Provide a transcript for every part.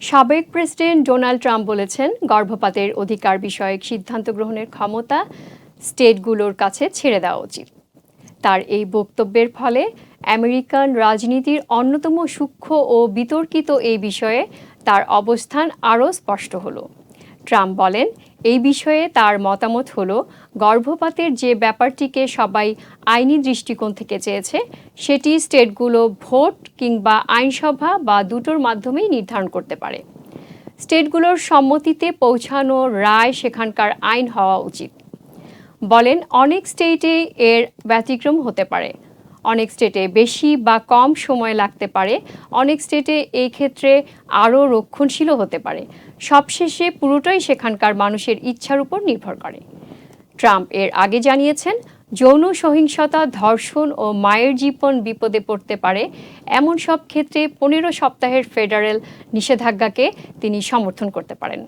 সাবেক president Donald Trump বলেছেন, গর্ভপাতের অধিকার বিষয়ক সিদ্ধান্ত গ্রহণের ক্ষমতা স্টেটগুলোর কাছে ছেড়ে দেওয়া উচিত। তার এই বক্তব্যের ফলে আমেরিকান রাজনীতির অন্যতম সূক্ষ্ম ও বিতর্কিত এই বিষয়ে তার অবস্থান আরও স্পষ্ট হলো। ট্রাম্প বলেন এই বিষয়ে তার মতামত হলো, গর্ভপাতের যে ব্যাপারটিকে সবাই আইনি দৃষ্টিকোণ থেকে চেয়েছে, সেটি স্টেটগুলো ভোট কিংবা আইনসভা বা দুটোর মাধ্যমেই নির্ধারণ করতে পারে। স্টেটগুলোর সম্মতিতে পৌঁছানো রায় সেখানকার আইন হওয়া উচিত। বলেন, অনেক স্টেটে এর ব্যতিক্রম হতে পারে। অনেক স্টেটে। বেশি বা কম সময় লাগতে পারে। অনেক স্টেটে এই ক্ষেত্রে আরও রক্ষণশীলও হতে পারে। সবশেষে পুরোটাই সেখানকার মানুষের ইচ্ছার উপর নির্ভর করে। ট্রাম্প এর আগে জানিয়েছেন, যৌন সহিংসতা, ধর্ষণ ও মায়ের জীবন বিপদে পড়তে পারে। এমন সব ক্ষেত্রে পনেরো সপ্তাহের ফেডারেল নিষেধাজ্ঞাকে তিনি সমর্থন করতে পারেন।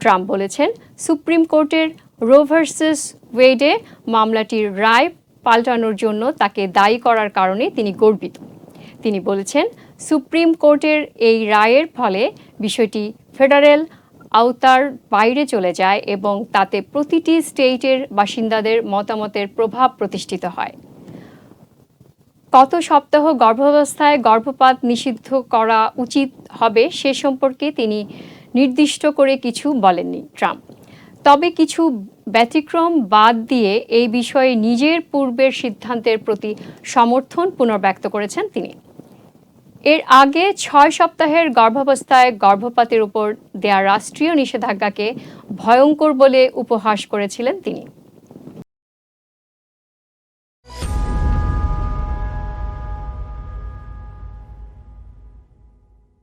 ট্রাম্প বলেছেন, সুপ্রিম কোর্টের রোভার্সেস ওয়েডে মামলাটির রায় পাল্টানোর জন্য তাকে দায়ী করার কারণে তিনি গর্বিত। তিনি বলেছেন, সুপ্রিম কোর্টের এই রায়ের ফলে বিষয়টি ফেডারেল আওতার বাইরে চলে যায় এবং তাতে প্রতিটি স্টেটের বাসিন্দাদের মতামতের প্রভাব প্রতিষ্ঠিত হয়। কত সপ্তাহ গর্ভাবস্থায় গর্ভপাত নিষিদ্ধ করা উচিত হবে সে সম্পর্কে তিনি নির্দিষ্ট করে কিছু বলেননি ট্রাম্প। তবে কিছু ব্যতিক্রম বাদ দিয়ে এই বিষয়ে নিজের পূর্বের সিদ্ধান্তের প্রতি সমর্থন পুনর্ব্যক্ত করেছেন তিনি। এর আগে ছয় সপ্তাহের গর্ভাবস্থায় গর্ভপাতের উপর দেয়া রাষ্ট্রীয় নিষেধাজ্ঞাকে ভয়ঙ্কর বলে উপহাস করেছিলেন তিনি।